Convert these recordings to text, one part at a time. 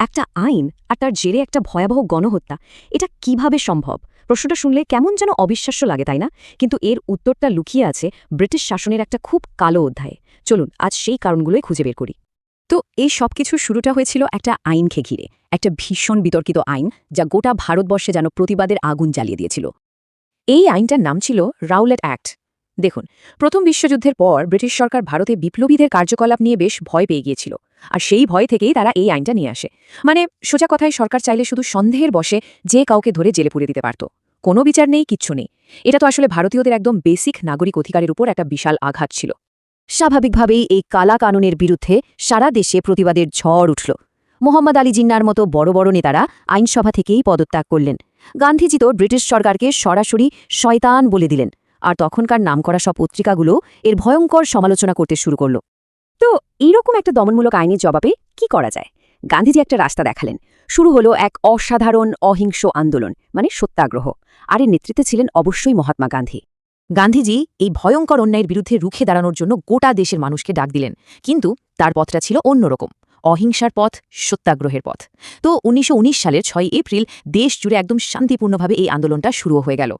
একটা আইন আর তার জেরে একটা ভয়াবহ গণহত্যা, এটা কীভাবে সম্ভব? প্রশ্নটা শুনলে কেমন যেন অবিশ্বাস্য লাগে, তাই না? কিন্তু এর উত্তরটা লুকিয়ে আছে ব্রিটিশ শাসনের একটা খুব কালো অধ্যায়ে। চলুন, আজ সেই কারণগুলোই খুঁজে বের করি। তো এই সব কিছুর শুরুটা হয়েছিল একটা আইনকে ঘিরে একটা ভীষণ বিতর্কিত আইন যা গোটা ভারতবর্ষে যেন প্রতিবাদের আগুন জ্বালিয়ে দিয়েছিল। এই আইনটার নাম ছিল রাউলেট অ্যাক্ট। দেখুন, প্রথম বিশ্বযুদ্ধের পর ব্রিটিশ সরকার ভারতে বিপ্লবীদের কার্যকলাপ নিয়ে বেশ ভয় পেয়ে গিয়েছিল। আর সেই ভয় থেকেই তারা এই আইনটা নিয়ে আসে। মানে সোজা কথায় সরকার চাইলে শুধু সন্দেহের বসে যে কাউকে ধরে জেলে পুরে দিতে পারত। কোনো বিচার নেই, কিচ্ছু নেই। এটা তো আসলে ভারতীয়দের একদম বেসিক নাগরিক অধিকারের উপর একটা বিশাল আঘাত ছিল। স্বাভাবিকভাবেই এই কালা কানুনের বিরুদ্ধে সারা দেশে প্রতিবাদের ঝড় উঠল। মোহাম্মদ আলী জিন্নার মতো বড় বড় নেতারা আইনসভা থেকেই পদত্যাগ করলেন। গান্ধীজি তো ব্রিটিশ সরকারকে সরাসরি শয়তান বলে দিলেন। আর তখনকার নামকরা সব পত্রিকাগুলো এর ভয়ঙ্কর সমালোচনা করতে শুরু করল। তো এইরকম একটা দমনমূলক আইনের জবাবে কি করা যায়? গান্ধীজি একটা রাস্তা দেখালেন। শুরু হলো এক অসাধারণ অহিংস আন্দোলন মানে সত্যাগ্রহ। আর এর নেতৃত্বে ছিলেন অবশ্যই মহাত্মা গান্ধী। গান্ধীজি এই ভয়ঙ্কর অন্যায়ের বিরুদ্ধে রুখে দাঁড়ানোর জন্য গোটা দেশের মানুষকে ডাক দিলেন। কিন্তু তার পথটা ছিল অন্যরকম, অহিংসার পথ, সত্যাগ্রহের পথ। তো উনিশশো উনিশ সালের ছয় এপ্রিল দেশ জুড়ে একদম শান্তিপূর্ণভাবে এই আন্দোলনটা শুরু হয়ে গেল।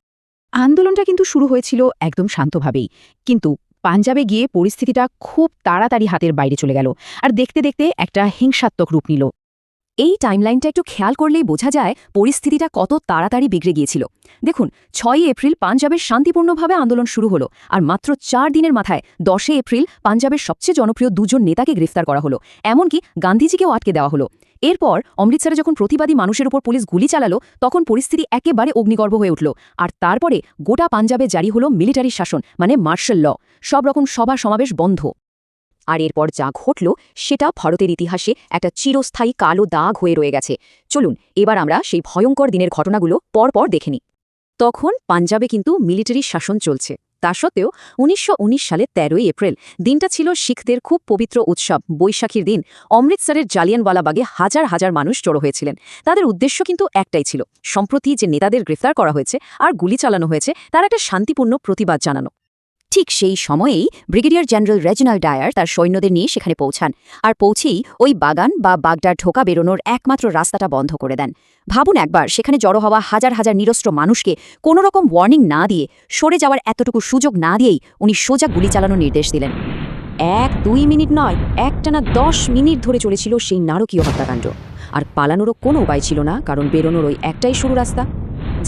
আন্দোলনটা কিন্তু শুরু হয়েছিল একদম শান্তভাবেই। কিন্তু পাঞ্জাবে গিয়ে পরিস্থিতিটা খুব তাড়াতাড়ি হাতের বাইরে চলে গেল। আর দেখতে দেখতে একটা হিংসাত্মক রূপ নিল। এই টাইমলাইনটা একটু খেয়াল করলেই বোঝা যায় পরিস্থিতিটা কত তাড়াতাড়ি বিগড়ে গিয়েছিল। দেখুন, ছয়ই এপ্রিল পাঞ্জাবের শান্তিপূর্ণভাবে আন্দোলন শুরু হলো আর মাত্র চার দিনের মাথায় দশে এপ্রিল পাঞ্জাবের সবচেয়ে জনপ্রিয় দুজন নেতাকে গ্রেফতার করা হলো, এমনকি গান্ধীজিকেও আটকে দেওয়া হলো। এরপর অমৃতসরে যখন প্রতিবাদী মানুষের উপর পুলিশ গুলি চালালো, তখন পরিস্থিতি একেবারে অগ্নিগর্ভ হয়ে উঠল আর তারপরে গোটা পাঞ্জাবে জারি হলো মিলিটারি শাসন মানে মার্শাল ল। সব রকম সভা সমাবেশ বন্ধ। আর এরপর যা ঘটল সেটা ভারতের ইতিহাসে একটা চিরস্থায়ী কালো দাগ হয়ে রয়ে গেছে। চলুন, এবার আমরা সেই ভয়ঙ্কর দিনের ঘটনাগুলো পরপর দেখে নিই। তখন পাঞ্জাবে কিন্তু মিলিটারি শাসন চলছে। তা সত্ত্বেও উনিশশো সালে তেরোই এপ্রিল দিনটা ছিল শিখদের খুব পবিত্র উৎসব। বৈশাখীর দিন অমৃতসরের জালিয়ানওয়ালাবাগে হাজার হাজার মানুষ জড়ো হয়েছিলেন। তাদের উদ্দেশ্য কিন্তু একটাই ছিল। সম্প্রতি যে নেতাদের গ্রেফতার করা হয়েছে আর গুলি চালানো হয়েছে, তার একটা শান্তিপূর্ণ প্রতিবাদ জানানো। ঠিক সেই সময়েই ব্রিগেডিয়ার জেনারেল রেজিনাল ডায়ার তার সৈন্যদের নিয়ে সেখানে পৌঁছান আর পৌঁছেই ওই বাগান বা বাগডার ঢোকা বেরোনোর একমাত্র রাস্তাটা বন্ধ করে দেন। ভাবুন একবার, সেখানে জড়ো হওয়া হাজার হাজার নিরস্ত্র মানুষকে কোনো রকম ওয়ার্নিং না দিয়ে সরে যাওয়ার এতটুকু সুযোগ না দিয়েই উনি সোজা গুলি চালানোর নির্দেশ দিলেন। এক, দুই মিনিট নয়, একটানা দশ মিনিট ধরে চলেছিল সেই নারকীয় হত্যাকাণ্ড। আর পালানোরও কোনো উপায় ছিল না, কারণ বেরোনোর ওই একটাই শুরু রাস্তা।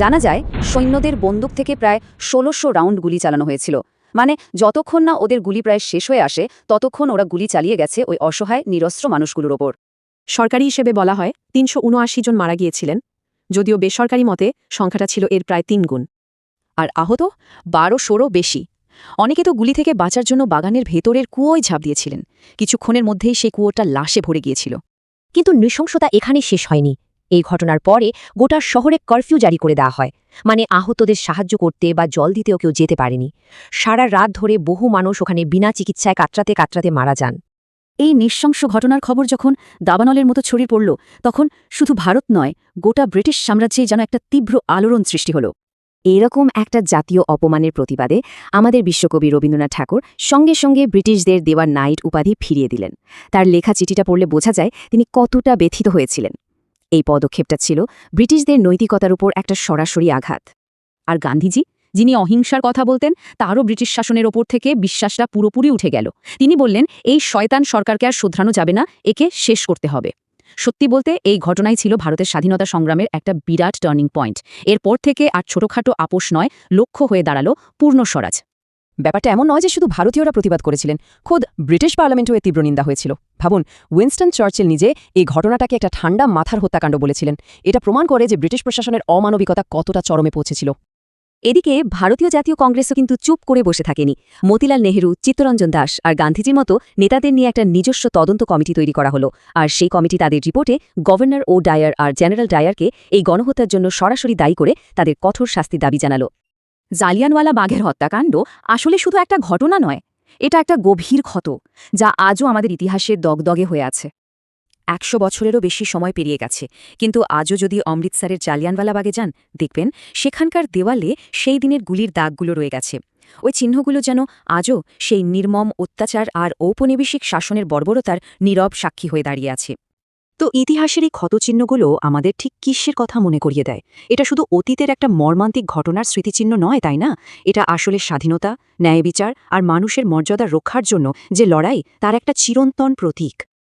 জানা যায়, সৈন্যদের বন্দুক থেকে প্রায় ষোলোশো রাউন্ড গুলি চালানো হয়েছিল। মানে যতক্ষণ না ওদের গুলি প্রায় শেষ হয়ে আসে, ততক্ষণ ওরা গুলি চালিয়ে গেছে ওই অসহায়, নিরস্ত্র মানুষগুলোর ওপর। সরকারি হিসেবে বলা হয়, তিনশো জন মারা গিয়েছিলেন, যদিও বেসরকারি মতে সংখ্যাটা ছিল এর প্রায় তিন গুণ। আর আহত বারোশোরও বেশি। অনেকে তো গুলি থেকে বাঁচার জন্য বাগানের ভেতরের কুয়োয় ঝাঁপ দিয়েছিলেন। কিছুক্ষণের মধ্যেই সেই কুয়োটা লাশে ভরে গিয়েছিল। কিন্তু নৃশংসতা এখানে শেষ হয়নি। এই ঘটনার পরে গোটা শহরে কারফিউ জারি করে দেওয়া হয়। মানে আহতদের সাহায্য করতে বা জল দিতেও কেউ যেতে পারেনি। সারা রাত ধরে বহু মানুষ ওখানে বিনা চিকিৎসায় কাতরাতে কাতরাতে মারা যান। এই নৃশংস ঘটনার খবর যখন দাবানলের মতো ছড়িয়ে পড়ল, তখন শুধু ভারত নয়, গোটা ব্রিটিশ সাম্রাজ্যে যেন একটা তীব্র আলোড়ন সৃষ্টি হল। এরকম একটা জাতীয় অপমানের প্রতিবাদে আমাদের বিশ্বকবি রবীন্দ্রনাথ ঠাকুর সঙ্গে সঙ্গে ব্রিটিশদের দেওয়া নাইট উপাধি ফিরিয়ে দিলেন। তার লেখা চিঠিটা পড়লে বোঝা যায় তিনি কতটা ব্যথিত হয়েছিলেন। এই পদক্ষেপটা ছিল ব্রিটিশদের নৈতিকতার উপর একটা সরাসরি আঘাত। আর গান্ধীজি, যিনি অহিংসার কথা বলতেন, তারও ব্রিটিশ শাসনের ওপর থেকে বিশ্বাসটা পুরোপুরি উঠে গেল। তিনি বললেন, এই শয়তান সরকারকে আর শোধরানো যাবে না, একে শেষ করতে হবে। সত্যি বলতে, এই ঘটনাই ছিল ভারতের স্বাধীনতা সংগ্রামের একটা বিরাট টার্নিং পয়েন্ট। এরপর থেকে আর ছোটখাটো আপোষ নয়, লক্ষ্য হয়ে দাঁড়াল পূর্ণ স্বরাজ। ব্যাপারটা এমন নয় যে শুধু ভারতীয়রা প্রতিবাদ করেছিলেন। খোদ ব্রিটিশ পার্লামেন্টেও তীব্র নিন্দা হয়েছিল। ভাবুন, উইনস্টন চার্চিল নিজে এই ঘটনাটাকে একটা ঠান্ডা মাথার হত্যাকাণ্ড বলেছিলেন। এটা প্রমাণ করে যে ব্রিটিশ প্রশাসনের অমানবিকতা কতটা চরমে পৌঁছেছিল। এদিকে ভারতীয় জাতীয় কংগ্রেসও কিন্তু চুপ করে বসে থাকেনি। মতিলাল নেহরু, চিত্তরঞ্জন দাস আর গান্ধীজির মতো নেতাদের নিয়ে একটা নিজস্ব তদন্ত কমিটি তৈরি করা হলো। আর সেই কমিটি তাদের রিপোর্টে গভর্নর ও ডায়ার আর জেনারেল ডায়ারকে এই গণহত্যার জন্য সরাসরি দায়ী করে তাদের কঠোর শাস্তি দাবি জানালো। জালিয়ানওয়ালা বাঘের হত্যাকাণ্ড আসলে শুধু একটা ঘটনা নয়, এটা একটা গভীর ক্ষত, যা আজও আমাদের ইতিহাসে দগদগে হয়ে আছে। একশো বছরেরও বেশি সময় পেরিয়ে গেছে, কিন্তু আজও যদি অমৃতসরের জালিয়ানওয়ালাবাগে যান, দেখবেন সেখানকার দেওয়ালে সেই দিনের গুলির দাগগুলো রয়ে গেছে। ওই চিহ্নগুলো যেন আজও সেই নির্মম অত্যাচার আর ঔপনিবেশিক শাসনের বর্বরতার নীরব সাক্ষী হয়ে দাঁড়িয়ে আছে। তো ইতিহাসের এই ক্ষতচিহ্নগুলো আমাদের ঠিক কিসের কথা মনে করিয়ে দেয়? এটা শুধু অতীতের একটা মর্মান্তিক ঘটনার স্মৃতিচিহ্ন নয়, তাই না? এটা আসলে স্বাধীনতা ন্যায় বিচার আর মানুষের মর্যাদা রক্ষার জন্য যে লড়াই, তার একটা চিরন্তন প্রতীক।